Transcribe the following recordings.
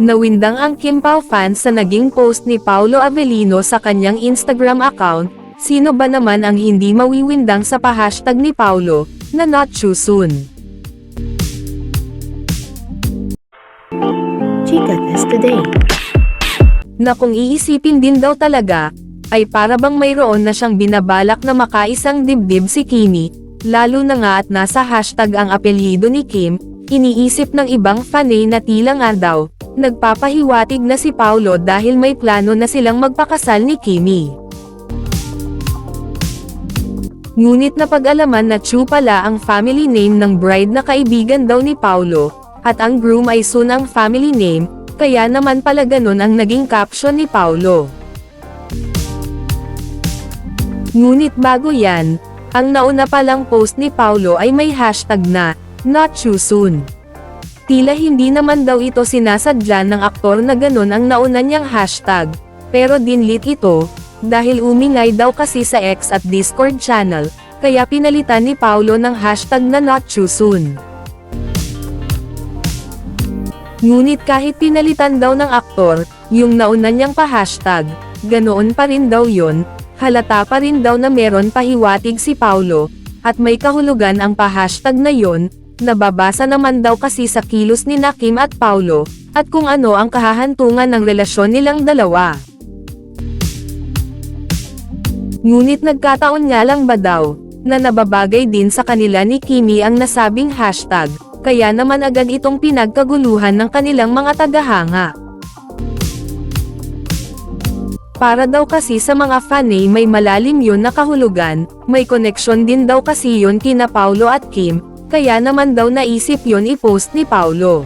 Nawindang ang Kim Pao fans sa naging post ni Paulo Avellino sa kanyang Instagram account, sino ba naman ang hindi mawiwindang sa pa-hashtag ni Paulo, na not too soon. Chica Test Today. na kung iisipin din daw talaga, ay para bang mayroon na siyang binabalak na makaisang dibdib si Kimi, lalo na nga at nasa hashtag ang apelyido ni Kim, iniisip ng ibang fanay na tila nga daw, nagpapahiwatig na si Paulo dahil may plano na silang magpakasal ni Kimi. Ngunit napag-alaman na Chu pala ang family name ng bride na kaibigan daw ni Paulo, at ang groom ay Sun ang family name, kaya naman pala ganun ang naging caption ni Paulo. Ngunit bago yan, ang nauna palang post ni Paulo ay may hashtag na, not too soon. Tila hindi naman daw ito sinasadya ng aktor na ganun ang nauna niyang hashtag, pero dinlit ito, dahil umingay daw kasi sa X at Discord channel, kaya pinalitan ni Paulo ng hashtag na not too soon. Ngunit kahit pinalitan daw ng aktor, yung nauna niyang pa-hashtag, ganoon pa rin daw yon, halata pa rin daw na meron pahiwatig si Paulo, at may kahulugan ang pa-hashtag na yon, nababasa naman daw kasi sa kilos ni Nakim at Paulo, at kung ano ang kahahantungan ng relasyon nilang dalawa. Ngunit nagkataon nga lang ba daw, na nababagay din sa kanila ni Kimi ang nasabing hashtag, kaya naman agad itong pinagkaguluhan ng kanilang mga tagahanga. Para daw kasi sa mga fanay may malalim yun na kahulugan, may koneksyon din daw kasi yun kina Paulo at Kim, kaya naman daw naisip yun i-post ni Paulo.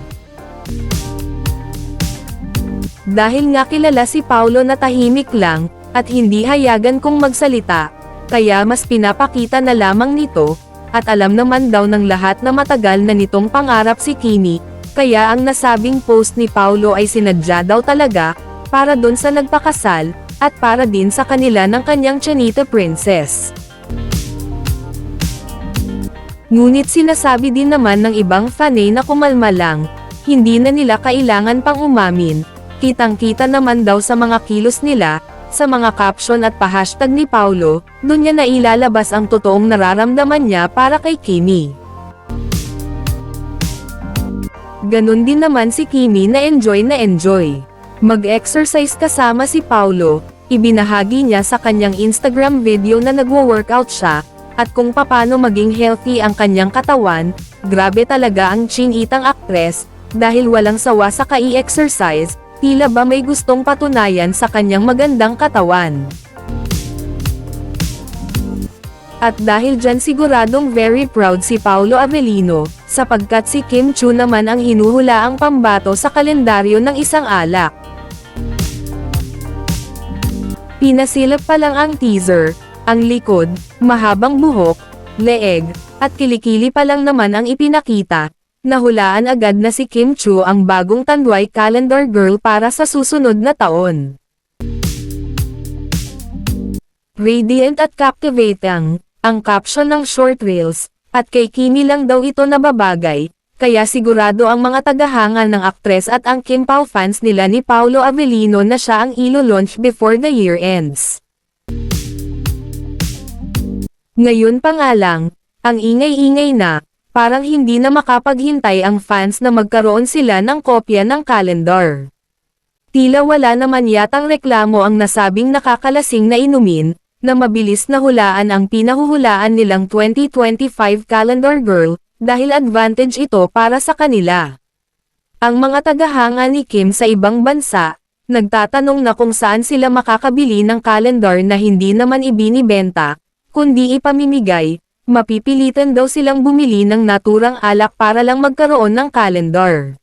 Dahil nga kilala si Paulo na tahimik lang, at hindi hayagan kung magsalita, kaya mas pinapakita na lamang nito, at alam naman daw ng lahat na matagal na nitong pangarap si Kimi, kaya ang nasabing post ni Paulo ay sinadya daw talaga, para doon sa nagpakasal, at para din sa kanila ng kanyang Chanita Princess. Ngunit sinasabi din naman ng ibang fanay na kumalma lang, hindi na nila kailangan pang umamin, kitang-kita naman daw sa mga kilos nila, sa mga caption at pa-hashtag ni Paulo, doon niya na ilalabas ang totoong nararamdaman niya para kay Kimi. Ganon din naman si Kimi na enjoy na enjoy. Mag-exercise kasama si Paulo, ibinahagi niya sa kanyang Instagram video na nagwo-workout siya, at kung papano maging healthy ang kanyang katawan, grabe talaga ang chinitang aktres, dahil walang sawa sa kai-exercise, tila ba may gustong patunayan sa kanyang magandang katawan. At dahil dyan siguradong very proud si Paulo Avellino, sapagkat si Kim Chu naman ang hinuhula ang pambato sa kalendaryo ng isang alak. Pinasilap pa lang ang teaser, ang likod, mahabang buhok, leeg, at kilikili pa lang naman ang ipinakita, nahulaan agad na si Kim Chu ang bagong Tanduay Calendar Girl para sa susunod na taon. Radiant at captivating, ang caption ng short reels, at kay Kimi lang daw ito nababagay, kaya sigurado ang mga tagahanga ng aktres at ang Kim Pao fans nila ni Paulo Avellino na siya ang ilo-launch before the year ends. Ngayon pa nga lang, ang ingay-ingay na, parang hindi na makapaghintay ang fans na magkaroon sila ng kopya ng calendar. Tila wala naman yatang reklamo ang nasabing nakakalasing na inumin, na mabilis na hulaan ang pinahuhulaan nilang 2025 calendar girl, dahil advantage ito para sa kanila. Ang mga tagahanga ni Kim sa ibang bansa, nagtatanong na kung saan sila makakabili ng calendar na hindi naman ibinibenta, kundi ipamimigay, mapipilitan daw silang bumili ng naturang alak para lang magkaroon ng calendar.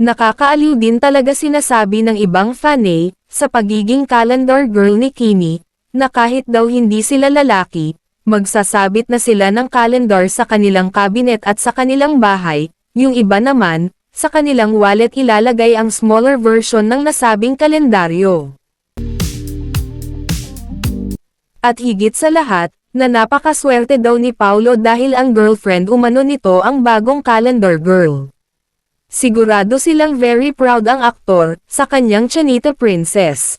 Nakakaaliw din talaga sinasabi ng ibang fanay, sa pagiging calendar girl ni Kimi, na kahit daw hindi sila lalaki, magsasabit na sila ng calendar sa kanilang cabinet at sa kanilang bahay, yung iba naman, sa kanilang wallet ilalagay ang smaller version ng nasabing kalendaryo. At higit sa lahat, na napakaswerte daw ni Paulo dahil ang girlfriend umano nito ang bagong calendar girl. Sigurado silang very proud ang aktor, sa kanyang Chanita Princess.